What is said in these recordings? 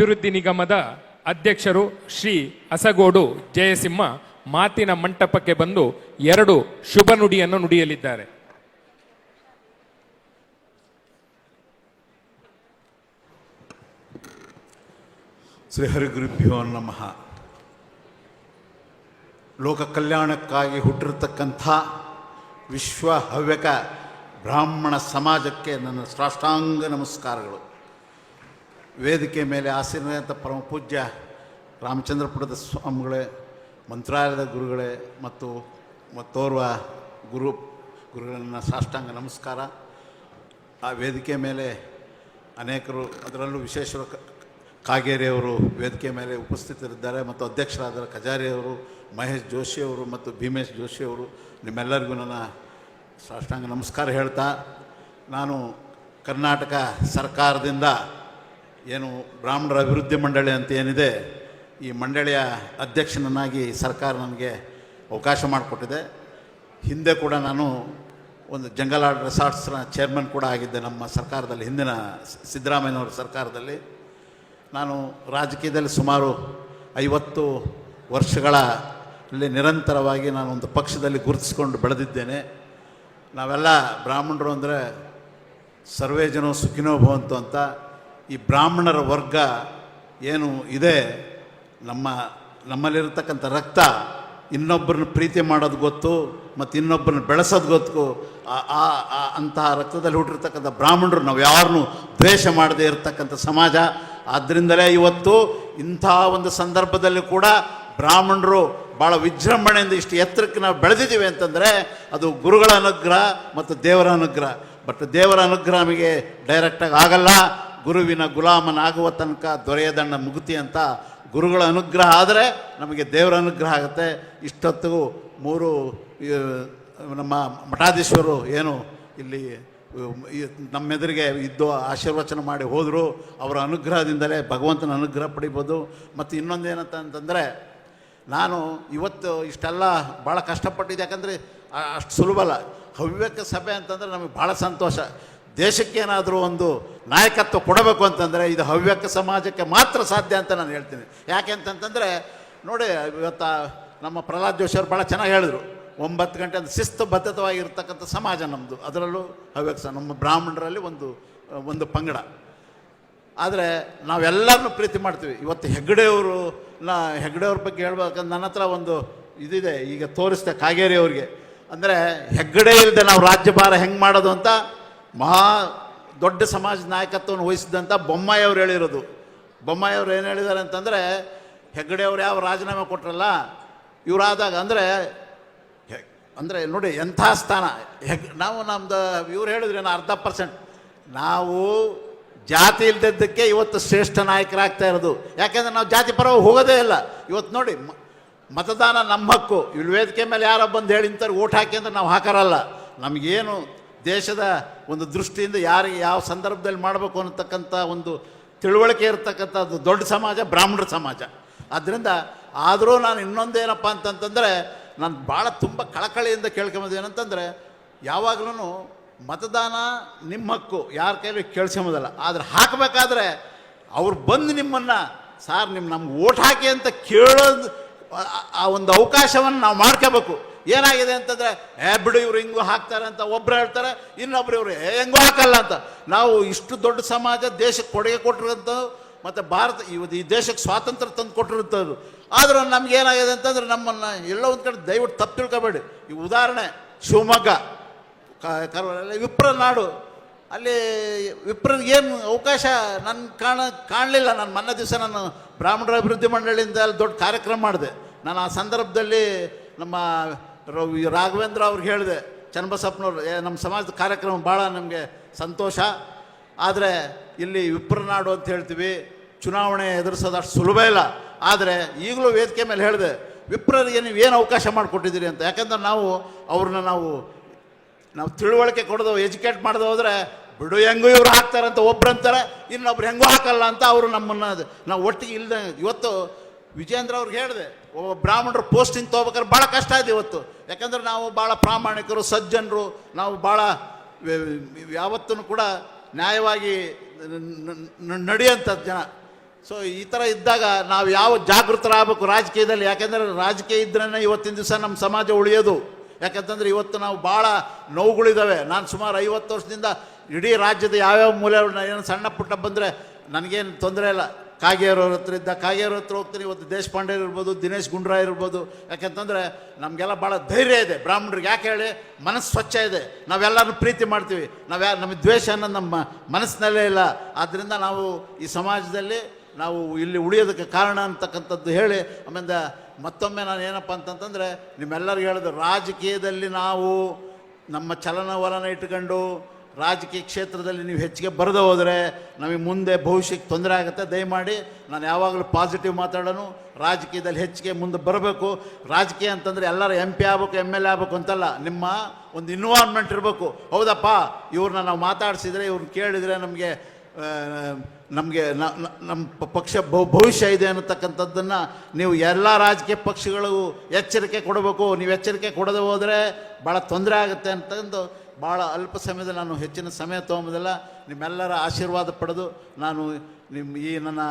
ಅಭಿವೃದ್ಧಿ ನಿಗಮದ ಅಧ್ಯಕ್ಷರು ಶ್ರೀ ಅಸಗೋಡು ಜಯಸಿಂಹ ಮಾತಿನ ಮಂಟಪಕ್ಕೆ ಬಂದು ಎರಡು ಶುಭ ನುಡಿಯನ್ನು ನುಡಿಯಲಿದ್ದಾರೆ. ಶ್ರೀ ಹರಿಗುರುಭ್ಯೋ ನಮಃ. ಲೋಕ ಕಲ್ಯಾಣಕ್ಕಾಗಿ ಹುಟ್ಟಿರ್ತಕ್ಕಂಥ ವಿಶ್ವ ಹವ್ಯಕ ಬ್ರಾಹ್ಮಣ ಸಮಾಜಕ್ಕೆ ನನ್ನ ಸಾಷ್ಟಾಂಗ ನಮಸ್ಕಾರಗಳು. ವೇದಿಕೆ ಮೇಲೆ ಆಸೀನಂಥ ಪರಮ ಪೂಜ್ಯ ರಾಮಚಂದ್ರಪುರದ ಸ್ವಾಮಿಗಳೇ, ಮಂತ್ರಾಲಯದ ಗುರುಗಳೇ ಮತ್ತು ಮತ್ತೋರ್ವ ಗುರು, ಗುರುಗಳನ್ನ ಸಾಷ್ಟಾಂಗ ನಮಸ್ಕಾರ. ಆ ವೇದಿಕೆ ಮೇಲೆ ಅನೇಕರು, ಅದರಲ್ಲೂ ವಿಶೇಷ ಕಾಗೇರಿಯವರು ವೇದಿಕೆ ಮೇಲೆ ಉಪಸ್ಥಿತರಿದ್ದಾರೆ ಮತ್ತು ಅಧ್ಯಕ್ಷರಾದ ಖಜಾರಿಯವರು ಮಹೇಶ್ ಜೋಶಿಯವರು ಮತ್ತು ಭೀಮೇಶ್ ಜೋಶಿಯವರು ನಿಮ್ಮೆಲ್ಲರಿಗೂ ನನ್ನ ಸಾಷ್ಟಾಂಗ ನಮಸ್ಕಾರ ಹೇಳ್ತಾ, ನಾನು ಕರ್ನಾಟಕ ಸರ್ಕಾರದಿಂದ ಏನು ಬ್ರಾಹ್ಮಣರ ಅಭಿವೃದ್ಧಿ ಮಂಡಳಿ ಅಂತ ಏನಿದೆ, ಈ ಮಂಡಳಿಯ ಅಧ್ಯಕ್ಷನನ್ನಾಗಿ ಸರ್ಕಾರ ನನಗೆ ಅವಕಾಶ ಮಾಡಿಕೊಟ್ಟಿದೆ. ಹಿಂದೆ ಕೂಡ ನಾನು ಒಂದು ಜಂಗಲಾಡ್ ರೆಸಾರ್ಟ್ಸ್ನ ಚೇರ್ಮನ್ ಕೂಡ ಆಗಿದ್ದೆ ನಮ್ಮ ಸರ್ಕಾರದಲ್ಲಿ, ಹಿಂದಿನ ಸಿದ್ದರಾಮಯ್ಯನವರ ಸರ್ಕಾರದಲ್ಲಿ. ನಾನು ರಾಜಕೀಯದಲ್ಲಿ ಸುಮಾರು ಐವತ್ತು ವರ್ಷಗಳ ಇಲ್ಲಿ ನಿರಂತರವಾಗಿ ನಾನು ಒಂದು ಪಕ್ಷದಲ್ಲಿ ಗುರುತಿಸ್ಕೊಂಡು ಬೆಳೆದಿದ್ದೇನೆ. ನಾವೆಲ್ಲ ಬ್ರಾಹ್ಮಣರು ಅಂದರೆ ಸರ್ವೇ ಜನೋ ಸುಖಿನೋ ಭವಂತು ಅಂತ ಈ ಬ್ರಾಹ್ಮಣರ ವರ್ಗ ಏನು ಇದೆ, ನಮ್ಮ ನಮ್ಮಲ್ಲಿರತಕ್ಕಂಥ ರಕ್ತ ಇನ್ನೊಬ್ಬರನ್ನ ಪ್ರೀತಿ ಮಾಡೋದು ಗೊತ್ತು, ಮತ್ತು ಇನ್ನೊಬ್ಬರನ್ನ ಬೆಳೆಸೋದು ಗೊತ್ತು. ಆ- ಅಂತಹ ರಕ್ತದಲ್ಲಿ ಹುಟ್ಟಿರ್ತಕ್ಕಂಥ ಬ್ರಾಹ್ಮಣರು ನಾವು ಯಾರನ್ನೂ ದ್ವೇಷ ಮಾಡದೇ ಇರತಕ್ಕಂಥ ಸಮಾಜ. ಆದ್ದರಿಂದಲೇ ಇವತ್ತು ಇಂಥ ಒಂದು ಸಂದರ್ಭದಲ್ಲಿ ಕೂಡ ಬ್ರಾಹ್ಮಣರು ಭಾಳ ವಿಜೃಂಭಣೆಯಿಂದ ಇಷ್ಟು ಎತ್ತರಕ್ಕೆ ನಾವು ಬೆಳೆದಿದ್ದೀವಿ ಅಂತಂದರೆ ಅದು ಗುರುಗಳ ಅನುಗ್ರಹ ಮತ್ತು ದೇವರ ಅನುಗ್ರಹ. ಬಟ್ ದೇವರ ಅನುಗ್ರಹ ನಮಗೆ ಡೈರೆಕ್ಟಾಗಿ ಆಗಲ್ಲ. ಗುರುವಿನ ಗುಲಾಮನಾಗುವ ತನಕ ದೊರೆಯದಣ್ಣ ಮುಗುತಿ ಅಂತ ಗುರುಗಳ ಅನುಗ್ರಹ ಆದರೆ ನಮಗೆ ದೇವರ ಅನುಗ್ರಹ ಆಗುತ್ತೆ. ಇಷ್ಟೊತ್ತಿಗೂ ಮೂರು ನಮ್ಮ ಮಠಾಧೀಶ್ವರು ಏನು ಇಲ್ಲಿ ನಮ್ಮೆದುರಿಗೆ ಇದ್ದು ಆಶೀರ್ವಚನ ಮಾಡಿ ಹೋದರು. ಅವರ ಅನುಗ್ರಹದಿಂದಲೇ ಭಗವಂತನ ಅನುಗ್ರಹ ಪಡಿಬೋದು. ಮತ್ತು ಇನ್ನೊಂದು ಏನಂತ ಅಂತಂದರೆ, ನಾನು ಇವತ್ತು ಇಷ್ಟೆಲ್ಲ ಭಾಳ ಕಷ್ಟಪಟ್ಟಿದ್ದೆ. ಯಾಕಂದರೆ ಅಷ್ಟು ಸುಲಭ ಅಲ್ಲ. ಹವ್ಯಕ ಸಭೆ ಅಂತಂದರೆ ನಮಗೆ ಭಾಳ ಸಂತೋಷ. ದೇಶಕ್ಕೇನಾದರೂ ಒಂದು ನಾಯಕತ್ವ ಕೊಡಬೇಕು ಅಂತಂದರೆ ಇದು ಹವ್ಯಕ ಸಮಾಜಕ್ಕೆ ಮಾತ್ರ ಸಾಧ್ಯ ಅಂತ ನಾನು ಹೇಳ್ತೀನಿ. ಯಾಕೆ ಅಂತಂತಂದರೆ, ನೋಡಿ, ಇವತ್ತು ನಮ್ಮ ಪ್ರಹ್ಲಾದ್ ಜೋಶಿ ಅವರು ಭಾಳ ಚೆನ್ನಾಗಿ ಹೇಳಿದರು, ಒಂಬತ್ತು ಗಂಟೆ ಅಂದರೆ ಶಿಸ್ತು ಬದ್ಧತವಾಗಿರ್ತಕ್ಕಂಥ ಸಮಾಜ ನಮ್ಮದು ಅದರಲ್ಲೂ ಹವ್ಯಕ ನಮ್ಮ ಬ್ರಾಹ್ಮಣರಲ್ಲಿ ಒಂದು ಒಂದು ಪಂಗಡ. ಆದರೆ ನಾವೆಲ್ಲರನ್ನೂ ಪ್ರೀತಿ ಮಾಡ್ತೀವಿ. ಇವತ್ತು ಹೆಗ್ಗಡೆಯವರು, ನಾ, ಹೆಗ್ಗಡೆಯವ್ರ ಬಗ್ಗೆ ಹೇಳ್ಬೇಕಂದ್ರೆ ನನ್ನ ಹತ್ರ ಒಂದು ಇದಿದೆ, ಈಗ ತೋರಿಸ್ತೆ ಕಾಗೇರಿ ಅವ್ರಿಗೆ. ಅಂದರೆ ಹೆಗ್ಗಡೆ ಇಲ್ಲದೆ ನಾವು ರಾಜ್ಯಭಾರ ಹೆಂಗೆ ಮಾಡೋದು ಅಂತ ಮಹಾ ದೊಡ್ಡ ಸಮಾಜ ನಾಯಕತ್ವವನ್ನು ವಹಿಸಿದಂಥ ಬೊಮ್ಮಾಯಿ ಅವ್ರು ಹೇಳಿರೋದು. ಬೊಮ್ಮಾಯಿ ಅವ್ರು ಏನು ಹೇಳಿದ್ದಾರೆ ಅಂತಂದರೆ, ಹೆಗ್ಗಡೆ ಅವ್ರು ಯಾವ ರಾಜೀನಾಮೆ ಕೊಟ್ರಲ್ಲ, ಇವರಾದಾಗ ಅಂದರೆ ಅಂದರೆ ನೋಡಿ ಎಂಥ ಸ್ಥಾನ. ಹೆಗ್, ನಾವು ನಮ್ಮದು ಇವ್ರು ಹೇಳಿದ್ರೆ ಅರ್ಧ ಪರ್ಸೆಂಟ್. ನಾವು ಜಾತಿ ಇಲ್ದಿದ್ದಕ್ಕೆ ಇವತ್ತು ಶ್ರೇಷ್ಠ ನಾಯಕರಾಗ್ತಾ ಇರೋದು. ಯಾಕೆಂದರೆ ನಾವು ಜಾತಿ ಪರವಾಗಿ ಹೋಗೋದೇ ಇಲ್ಲ. ಇವತ್ತು ನೋಡಿ ಮತದಾನ ನಮ್ಮ ಹಕ್ಕು ಇಲ್ಲಿ ಮೇಲೆ ಯಾರೋ ಬಂದು ಹೇಳಿ ಅಂತಾರೆ ಓಟ್ ಹಾಕಿ ಅಂದ್ರೆ ನಾವು ಹಾಕರಲ್ಲ. ನಮಗೇನು ದೇಶದ ಒಂದು ದೃಷ್ಟಿಯಿಂದ ಯಾರಿಗೆ ಯಾವ ಸಂದರ್ಭದಲ್ಲಿ ಮಾಡಬೇಕು ಅನ್ನತಕ್ಕಂಥ ಒಂದು ತಿಳುವಳಿಕೆ ಇರತಕ್ಕಂಥದ್ದು ದೊಡ್ಡ ಸಮಾಜ ಬ್ರಾಹ್ಮಣರ ಸಮಾಜ. ಆದ್ದರಿಂದ ಆದರೂ ನಾನು ಇನ್ನೊಂದೇನಪ್ಪ ಅಂತಂತಂದರೆ ನಾನು ಭಾಳ ತುಂಬ ಕಳಕಳಿಯಿಂದ ಕೇಳ್ಕೊಂಬೋದು ಏನಂತಂದರೆ ಯಾವಾಗಲೂ ಮತದಾನ ನಿಮ್ಮ ಹಕ್ಕು, ಯಾರ ಕೈಲಿ ಕೇಳ್ಸ್ಕೊಂಬೋದಲ್ಲ. ಆದರೆ ಹಾಕಬೇಕಾದ್ರೆ ಅವ್ರು ಬಂದು ನಿಮ್ಮನ್ನು, ಸಾರ್ ನಿಮ್ಮ ನಮ್ಗೆ ಓಟ್ ಹಾಕಿ ಅಂತ ಕೇಳೋದು ಆ ಒಂದು ಅವಕಾಶವನ್ನು ನಾವು ಮಾಡ್ಕೋಬೇಕು. ಏನಾಗಿದೆ ಅಂತಂದರೆ, ಏ ಬಿಡು, ಇವ್ರು ಹಿಂಗೂ ಹಾಕ್ತಾರೆ ಅಂತ ಒಬ್ರು ಹೇಳ್ತಾರೆ, ಇನ್ನೊಬ್ರು ಇವರು ಹೆಂಗೂ ಹಾಕಲ್ಲ ಅಂತ. ನಾವು ಇಷ್ಟು ದೊಡ್ಡ ಸಮಾಜ ದೇಶಕ್ಕೆ ಕೊಡುಗೆ ಕೊಟ್ಟಿರೋಂಥ ಮತ್ತು ಭಾರತ ಇವತ್ತು ಈ ದೇಶಕ್ಕೆ ಸ್ವಾತಂತ್ರ್ಯ ತಂದು ಕೊಟ್ಟಿರುತ್ತದು ಆದರೂ ನಮ್ಗೆ ಏನಾಗಿದೆ ಅಂತಂದ್ರೆ, ನಮ್ಮನ್ನು ಎಲ್ಲೋ ಒಂದು ಕಡೆ ದಯವಿಟ್ಟು ತಪ್ಪು ತಿಳ್ಕೊಬೇಡಿ. ಈ ಉದಾಹರಣೆ, ಶಿವಮೊಗ್ಗ, ಕ- ಕರ್ವ ವಿಪ್ರ ನಾಡು. ಅಲ್ಲಿ ವಿಪ್ರನಿಗೆ ಏನು ಅವಕಾಶ ನನ್ನ ಕಾಣ, ಕಾಣಲಿಲ್ಲ ನಾನು. ಮೊನ್ನೆ ದಿವಸ ನಾನು ಬ್ರಾಹ್ಮಣರ ಅಭಿವೃದ್ಧಿ ಮಂಡಳಿಯಿಂದ ಅಲ್ಲಿ ದೊಡ್ಡ ಕಾರ್ಯಕ್ರಮ ಮಾಡಿದೆ. ನಾನು ಆ ಸಂದರ್ಭದಲ್ಲಿ ನಮ್ಮ ರವಿ ರಾಘವೇಂದ್ರ ಅವ್ರಿಗೆ ಹೇಳಿದೆ, ಚನ್ನಬಸಪ್ಪನವ್ರು ನಮ್ಮ ಸಮಾಜದ ಕಾರ್ಯಕ್ರಮ ಭಾಳ ನಮಗೆ ಸಂತೋಷ. ಆದರೆ ಇಲ್ಲಿ ವಿಪ್ರನಾಡು ಅಂತ ಹೇಳ್ತೀವಿ, ಚುನಾವಣೆ ಎದುರಿಸೋದು ಅಷ್ಟು ಸುಲಭ ಇಲ್ಲ. ಆದರೆ ಈಗಲೂ ವೇದಿಕೆ ಮೇಲೆ ಹೇಳಿದೆ, ವಿಪ್ರರಿಗೆ ನೀವು ಏನು ಅವಕಾಶ ಮಾಡಿಕೊಟ್ಟಿದ್ದೀರಿ ಅಂತ. ಯಾಕಂದ್ರೆ ನಾವು ಅವ್ರನ್ನ ನಾವು ನಾವು ತಿಳುವಳಿಕೆ ಕೊಡೋದು, ಎಜುಕೇಟ್ ಮಾಡಿದ ಹೋದರೆ ಬಿಡು, ಹೆಂಗೂ ಇವ್ರು ಹಾಕ್ತಾರೆ ಅಂತ ಒಬ್ರು ಅಂತಾರೆ, ಇನ್ನೊಬ್ರು ಹೆಂಗೂ ಹಾಕಲ್ಲ ಅಂತ ಅವರು ನಮ್ಮನ್ನು ನಾವು ಒಟ್ಟಿಗೆ ಇಲ್ಲದೆ ಇವತ್ತು ವಿಜೇಂದ್ರ ಅವ್ರಿಗೆ ಹೇಳಿದೆ ಒಬ್ಬ ಬ್ರಾಹ್ಮಣರು ಪೋಸ್ಟಿಂಗ್ ತೊಗೋಬೇಕಾದ್ರೆ ಭಾಳ ಕಷ್ಟ ಇದೆ ಇವತ್ತು. ಯಾಕಂದ್ರೆ ನಾವು ಭಾಳ ಪ್ರಾಮಾಣಿಕರು, ಸಜ್ಜನರು, ನಾವು ಭಾಳ ಯಾವತ್ತೂ ಕೂಡ ನ್ಯಾಯವಾಗಿ ನಡೆಯುವಂಥದ್ದು ಜನ. ಸೊ ಈ ಥರ ಇದ್ದಾಗ ನಾವು ಯಾವ ಜಾಗೃತರಾಗಬೇಕು ರಾಜಕೀಯದಲ್ಲಿ? ಯಾಕೆಂದರೆ ರಾಜಕೀಯ ಇದ್ರೇ ಇವತ್ತಿನ ದಿವಸ ನಮ್ಮ ಸಮಾಜ ಉಳಿಯೋದು. ಯಾಕಂತಂದ್ರೆ ಇವತ್ತು ನಾವು ಭಾಳ ನೋವುಗಳಿದ್ದಾವೆ ನಾನು ಸುಮಾರು ಐವತ್ತು ವರ್ಷದಿಂದ ಇಡೀ ರಾಜ್ಯದ ಯಾವ್ಯಾವ ಮೂಲೆ ಏನು ಸಣ್ಣ ಪುಟ್ಟ ಬಂದರೆ ನನಗೇನು ತೊಂದರೆ ಇಲ್ಲ. ಕಾಗೇರವ್ರ ಹತ್ರ ಇದ್ದ ಕಾಗೇರ ಹತ್ರ ಹೋಗ್ತೀನಿ. ಇವತ್ತು ದೇಶಪಾಂಡೆ ಇರ್ಬೋದು, ದಿನೇಶ್ ಗುಂಡ್ರಾಯ್ ಇರ್ಬೋದು. ಯಾಕೆಂತಂದರೆ ನಮಗೆಲ್ಲ ಭಾಳ ಧೈರ್ಯ ಇದೆ. ಬ್ರಾಹ್ಮಣರಿಗೆ ಯಾಕೆ ಹೇಳಿ? ಮನಸ್ಸು ಸ್ವಚ್ಛ ಇದೆ. ನಾವೆಲ್ಲರೂ ಪ್ರೀತಿ ಮಾಡ್ತೀವಿ. ನಾವು ಯಾ ನಮಗೆ ದ್ವೇಷ ಅನ್ನೋದು ನಮ್ಮ ಮನಸ್ಸಿನಲ್ಲೇ ಇಲ್ಲ. ಆದ್ದರಿಂದ ನಾವು ಈ ಸಮಾಜದಲ್ಲಿ ನಾವು ಇಲ್ಲಿ ಉಳಿಯೋದಕ್ಕೆ ಕಾರಣ ಅಂತಕ್ಕಂಥದ್ದು ಹೇಳಿ, ಆಮೇಲೆ ಮತ್ತೊಮ್ಮೆ ನಾನು ಏನಪ್ಪ ಅಂತಂತಂದರೆ ನಿಮ್ಮೆಲ್ಲರಿಗೂ ಹೇಳೋದು, ರಾಜಕೀಯದಲ್ಲಿ ನಾವು ನಮ್ಮ ಚಲನವಲನ ಇಟ್ಕೊಂಡು ರಾಜಕೀಯ ಕ್ಷೇತ್ರದಲ್ಲಿ ನೀವು ಹೆಚ್ಚಿಗೆ ಬರೆದು ಹೋದರೆ ನಮಗೆ ಮುಂದೆ ಭವಿಷ್ಯಕ್ಕೆ ತೊಂದರೆ ಆಗುತ್ತೆ. ದಯಮಾಡಿ ನಾನು ಯಾವಾಗಲೂ ಪಾಸಿಟಿವ್ ಮಾತಾಡೋನು. ರಾಜಕೀಯದಲ್ಲಿ ಹೆಚ್ಚಿಗೆ ಮುಂದೆ ಬರಬೇಕು. ರಾಜಕೀಯ ಅಂತಂದರೆ ಎಲ್ಲರೂ ಎಂ ಪಿ ಆಗಬೇಕು ಎಂ ಎಲ್ ಎ ಆಗ್ಬೇಕು ಅಂತಲ್ಲ. ನಿಮ್ಮ ಒಂದು ಇನ್ವಾಲ್ವ್ಮೆಂಟ್ ಇರಬೇಕು. ಹೌದಪ್ಪ? ಇವ್ರನ್ನ ನಾವು ಮಾತಾಡಿಸಿದರೆ, ಇವ್ರನ್ನ ಕೇಳಿದರೆ ನಮಗೆ ನಮಗೆ ನಮ್ಮ ಪಕ್ಷ ಭವಿಷ್ಯ ಇದೆ ಅನ್ನತಕ್ಕಂಥದ್ದನ್ನು ನೀವು ಎಲ್ಲ ರಾಜಕೀಯ ಪಕ್ಷಗಳು ಎಚ್ಚರಿಕೆ ಕೊಡಬೇಕು. ನೀವು ಎಚ್ಚರಿಕೆ ಕೊಡದೆ ಹೋದರೆ ಭಾಳ ತೊಂದರೆ ಆಗುತ್ತೆ ಅಂತಂದು ಭಾಳ ಅಲ್ಪ ಸಮಯದಲ್ಲಿ ನಾನು ಹೆಚ್ಚಿನ ಸಮಯ ತೊಗೊಂಬೋದಿಲ್ಲ. ನಿಮ್ಮೆಲ್ಲರ ಆಶೀರ್ವಾದ ಪಡೆದು ನಾನು ನಿಮ್ಮ ಈ ನನ್ನ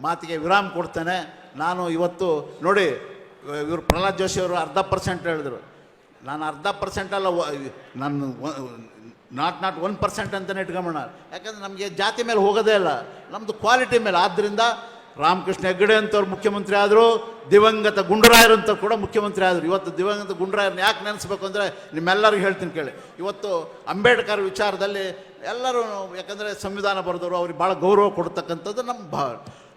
ಮಾತಿಗೆ ವಿರಾಮ ಕೊಡ್ತೇನೆ. ನಾನು ಇವತ್ತು ನೋಡಿ, ಇವರು ಪ್ರಹ್ಲಾದ್ ಜೋಶಿ ಅವರು ಅರ್ಧ ಪರ್ಸೆಂಟ್ ಹೇಳಿದರು. ನಾನು ಅರ್ಧ ಪರ್ಸೆಂಟ್ ಅಲ್ಲ ನಾನು ನಾಟ್ ನಾಟ್ ಒನ್ ಪರ್ಸೆಂಟ್ ಅಂತಲೇ ಇಟ್ಕೊಂಬೋಣ ಯಾಕಂದರೆ ನಮಗೆ ಜಾತಿ ಮೇಲೆ ಹೋಗೋದೇ ಇಲ್ಲ. ನಮ್ಮದು ಕ್ವಾಲಿಟಿ ಮೇಲೆ. ಆದ್ದರಿಂದ ರಾಮಕೃಷ್ಣ ಹೆಗ್ಗಡೆ ಅಂತವ್ರು ಮುಖ್ಯಮಂತ್ರಿ ಆದರು, ದಿವಂಗತ ಗುಂಡರಾಯರು ಅಂತ ಕೂಡ ಮುಖ್ಯಮಂತ್ರಿ ಆದರು. ಇವತ್ತು ದಿವಂಗತ ಗುಂಡರಾಯರನ್ನ ಯಾಕೆ ನೆನೆಸ್ಬೇಕು ಅಂದರೆ ನಿಮ್ಮೆಲ್ಲರಿಗೂ ಹೇಳ್ತೀನಿ ಕೇಳಿ. ಇವತ್ತು ಅಂಬೇಡ್ಕರ್ ವಿಚಾರದಲ್ಲಿ ಎಲ್ಲರೂ ಯಾಕಂದರೆ ಸಂವಿಧಾನ ಬರೆದವರು, ಅವ್ರಿಗೆ ಭಾಳ ಗೌರವ ಕೊಡ್ತಕ್ಕಂಥದ್ದು ನಮ್ಮ ಭಾವ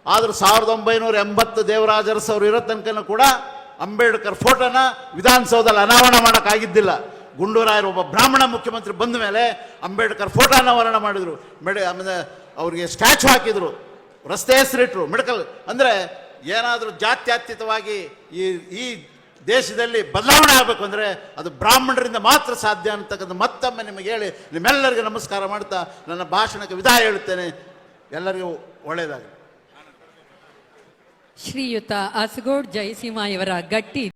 ಆದರೂ ಸಾವಿರದ ಒಂಬೈನೂರ ಎಂಬತ್ತು ದೇವರಾಜರಸವರು ಇರೋ ತನಕನೂ ಕೂಡ ಅಂಬೇಡ್ಕರ್ ಫೋಟೋನ ವಿಧಾನಸೌಧದಲ್ಲಿ ಅನಾವರಣ ಮಾಡೋಕ್ಕಾಗಿದ್ದಿಲ್ಲ. ಗುಂಡೂರಾಯರು ಒಬ್ಬ ಬ್ರಾಹ್ಮಣ ಮುಖ್ಯಮಂತ್ರಿ ಬಂದ ಮೇಲೆ ಅಂಬೇಡ್ಕರ್ ಫೋಟೋ ಅನಾವರಣ ಮಾಡಿದರು. ಮೇಡ, ಆಮೇಲೆ ಅವರಿಗೆ ಸ್ಟ್ಯಾಚು ಹಾಕಿದರು. ರಸ್ತೆ ಹೆಸರಿಟ್ರು, ಮೆಡಿಕಲ್. ಅಂದರೆ ಏನಾದರೂ ಜಾತ್ಯತೀತವಾಗಿ ಈ ಈ ದೇಶದಲ್ಲಿ ಬದಲಾವಣೆ ಆಗಬೇಕು ಅಂದರೆ ಅದು ಬ್ರಾಹ್ಮಣರಿಂದ ಮಾತ್ರ ಸಾಧ್ಯ ಅಂತಕ್ಕಂಥ ಮತ್ತೊಮ್ಮೆ ನಿಮಗೆ ಹೇಳಿ, ನಿಮ್ಮೆಲ್ಲರಿಗೂ ನಮಸ್ಕಾರ ಮಾಡ್ತಾ ನನ್ನ ಭಾಷಣಕ್ಕೆ ವಿದಾಯ ಹೇಳುತ್ತೇನೆ. ಎಲ್ಲರಿಗೂ ಒಳ್ಳೆಯದಾಗಲಿ. ಶ್ರೀಯುತ ಅಸಗೋಡ್ ಜಯಸಿಂಹ ಇವರ ಗಟ್ಟಿ